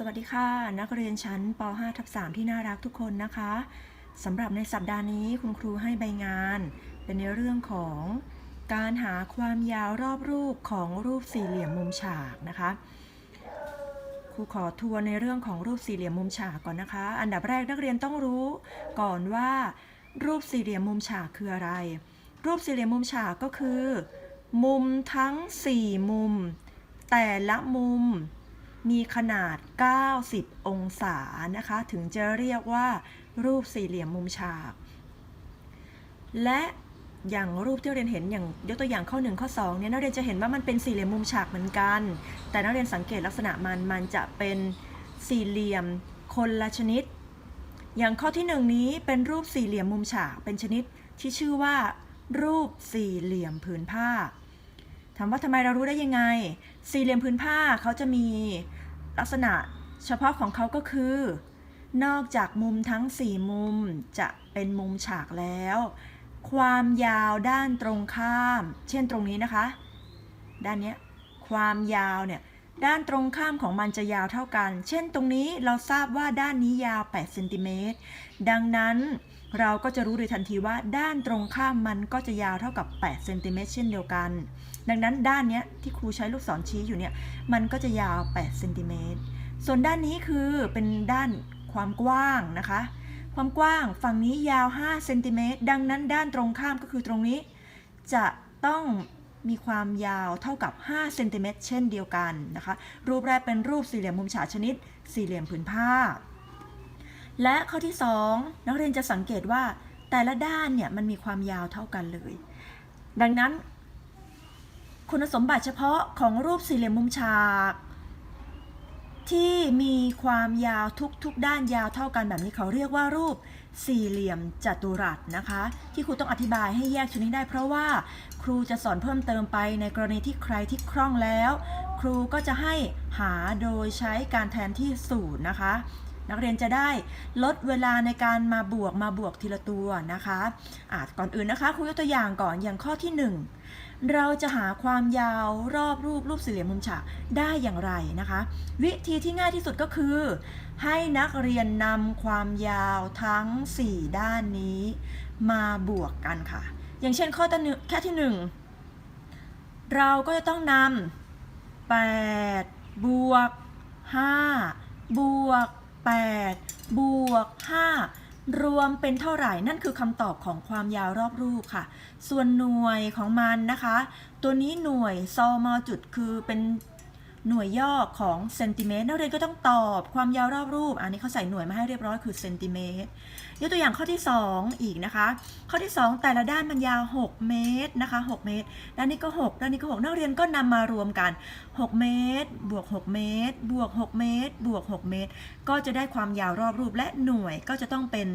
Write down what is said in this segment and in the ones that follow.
สวัสดีค่ะ นักเรียนชั้นป .5 ทับ3ที่น่ารักทุกคนนะคะสำหรับในสัปดาห์นี้คุณครูให้ใบงาน เป็นในเรื่องของการหาความยาวรอบรูปของรูปสี่เหลี่ยมมุมฉากนะคะครูขอทัวนในเรื่องของรูปสี่เหลี่ยมมุมฉากก่อนนะคะ อันดับแรกนักเรียนต้องรู้ก่อนว่า รูปสี่เหลี่ยมมุมฉากคืออะไร รูปสี่เหลี่ยมมุมฉากก็คือ มุมทั้ง 4 มุม แต่ละมุม มีขนาด 90 องศานะคะ ถึงจะเรียกว่า รูปสี่เหลี่ยมมุมฉาก และอย่างรูปที่เรียนเห็นอย่างยกตัวอย่างข้อ1ข้อ2เนี่ยนักเรียนจะเห็นว่ามันเป็นสี่เหลี่ยมมุมฉากเหมือนกัน แต่นักเรียนสังเกตลักษณะมันมันจะเป็นสี่เหลี่ยมคนละชนิด อย่างข้อที่ 1 นี้เป็นรูปสี่เหลี่ยมมุมฉากเป็นชนิดที่ชื่อว่า รูปสี่เหลี่ยมผืนผ้า ถามว่าทำไมเรารู้ได้ยังไง สี่เหลี่ยมพื้นผ้าเขาจะมีลักษณะเฉพาะของเขาก็คือ นอกจากมุมทั้ง 4 มุมจะเป็นมุมฉากแล้ว ความยาวด้านตรงข้าม เช่นตรงนี้นะคะ ด้านนี้ความยาวเนี่ยด้านตรงข้ามของมันจะยาวเท่ากัน เช่นตรงนี้เราทราบว่าด้านนี้ยาว8เซนติเมตรดังนั้น เราก็จะรู้โดยทันทีว่าด้านตรงข้ามมันก็จะยาวเท่ากับ8เซนติเมตรเช่นเดียวกัน ดังนั้นด้านนี้ที่ครูใช้ลูกศรชี้อยู่เนี่ยมันก็จะยาว8เซนติเมตรส่วนด้านนี้คือเป็นด้านความกว้างนะคะ ความกว้างฝั่งนี้ยาว5เซนติเมตรดังนั้นด้านตรงข้ามก็คือตรงนี้ จะต้องมีความยาวเท่ากับ5เซนติเมตรเช่นเดียวกันนะคะ รูปแรกเป็นรูปสี่เหลี่ยมมุมฉากชนิด สี่เหลี่ยมผืนผ้า และข้อที่ 2 นักเรียนจะสังเกตว่าแต่ละด้านเนี่ยมันมีความยาวเท่ากันเลย ดังนั้น คุณสมบัติเฉพาะของรูปสี่เหลี่ยมมุมฉาก ที่มีความยาวทุกๆ ด้านยาวเท่ากันแบบนี้เขาเรียกว่ารูปสี่เหลี่ยมจัตุรัสนะคะ ที่ครูต้องอธิบายให้แยกชนิดได้ เพราะว่าครูจะสอนเพิ่มเติมไปในกรณีที่ใครที่คล่องแล้ว ครูก็จะให้หาโดยใช้การแทนที่สูตรนะคะ นักเรียนจะได้ลดเวลาในการมาบวกมาบวกทีละตัวนะคะอาก่อนอื่นนะคะครูยกตัวอย่างก่อนอย่างข้อที่ 1 เราจะหาความยาวรอบรูปรูปสี่เหลี่ยมมุมฉากได้อย่างไรนะคะ วิธีที่ง่ายที่สุดก็คือ ให้นักเรียนนำความยาวทั้ง 4 ด้านนี้มาบวกกันค่ะ อย่างเช่นข้อที่หนึ่งแค่ที่ 1 เราก็จะต้องนำ8บวก5บวก 8 บวก 5 รวมเป็นเท่าไหร่นั่นคือคำตอบของความยาวรอบรูปค่ะ ส่วนหน่วยของมันนะคะ ตัวนี้หน่วยซอมอจุดคือเป็น หน่วยย่อของเซนติเมตรนักเรียนก็ต้องตอบความยาวรอบรูป อันนี้เขาใส่หน่วยมาให้เรียบร้อยคือเซนติเมตรยกตัวอย่างข้อที่ 2 อีกนะคะ ข้อที่ 2 แต่ละด้านมันยาว 6 เมตรนะคะ 6 เมตร ด้านนี้ก็ 6 ด้านนี้ก็ 6 นักเรียนก็นำมารวมกัน 6 เมตร บวก 6 เมตร บวก 6 เมตร บวก 6 เมตร ก็จะได้ความยาวรอบรูปและหน่วยก็จะต้องเป็น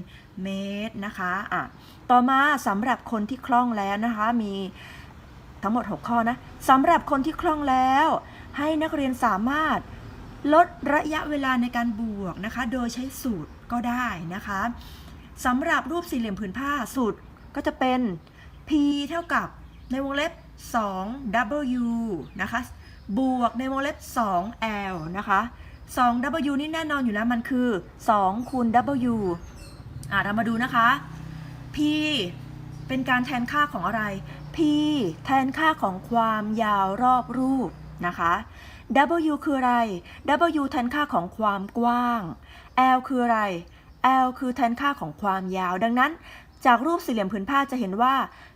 เมตรนะคะ อะ ต่อมาสำหรับคนที่คล่องแล้วนะคะ มีทั้งหมด 6 ข้อนะสำหรับคนที่คล่องแล้ว ให้นักเรียนสามารถลดระยะเวลาในการบวกนะคะ โดยใช้สูตรก็ได้นะคะสำหรับรูปสี่เหลี่ยมผืนผ้าสูตรก็จะเป็น p เท่ากับในวงเล็บ 2w นะคะ บวกในวงเล็บ 2l นะคะ 2w นี่แน่นอนอยู่แล้วมันคือ2คูณ w อะเรามาดูนะคะ p เป็นการแทนค่าของอะไร p แทนค่าของความยาวรอบรูป นะคะ w คืออะไร w แทนค่าของความกว้าง l คืออะไร l คือแทนค่าของความยาว ดังนั้น จากรูปสี่เหลี่ยมผืนผ้าจะเห็นว่า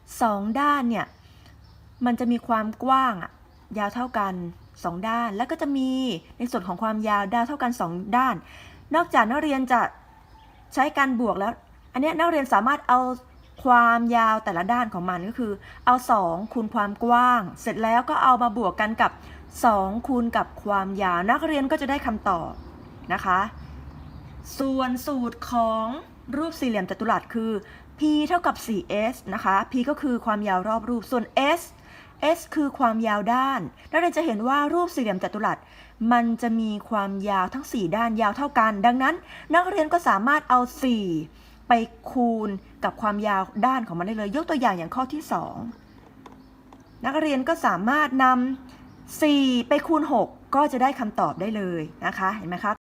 2 ด้านเนี่ย มันจะมีความกว้างยาวเท่ากัน 2 ด้าน แล้วก็จะมีในส่วนของความยาวดาวเท่ากัน 2 ด้าน นอกจากนักเรียนจะใช้การบวกแล้ว อันนี้นักเรียนสามารถเอา ความยาวแต่ละด้านของมันก็คือ เอา 2 คูณความกว้าง เสร็จแล้วก็เอามาบวกกันกับ 2 คูณกับความยาว นักเรียนก็จะได้คำตอบนะคะ ส่วนสูตรของรูปสี่เหลี่ยมจัตุรัสคือ p เท่ากับ 4s นะคะ p ก็คือความยาวรอบรูป ส่วน s s คือความยาวด้าน นักเรียนจะเห็นว่ารูปสี่เหลี่ยมจัตุรัส มันจะมีความยาวทั้ง 4 ด้านยาวเท่ากัน ดังนั้น นักเรียนก็สามารถเอา 4 ไปคูณ กับความยาวด้านของมันได้เลย ยกตัวอย่างอย่างข้อที่ 2 นักเรียนก็สามารถนำ4 ไปคูณ 6 ก็จะได้คำตอบได้เลยนะคะ เห็นไหมคะ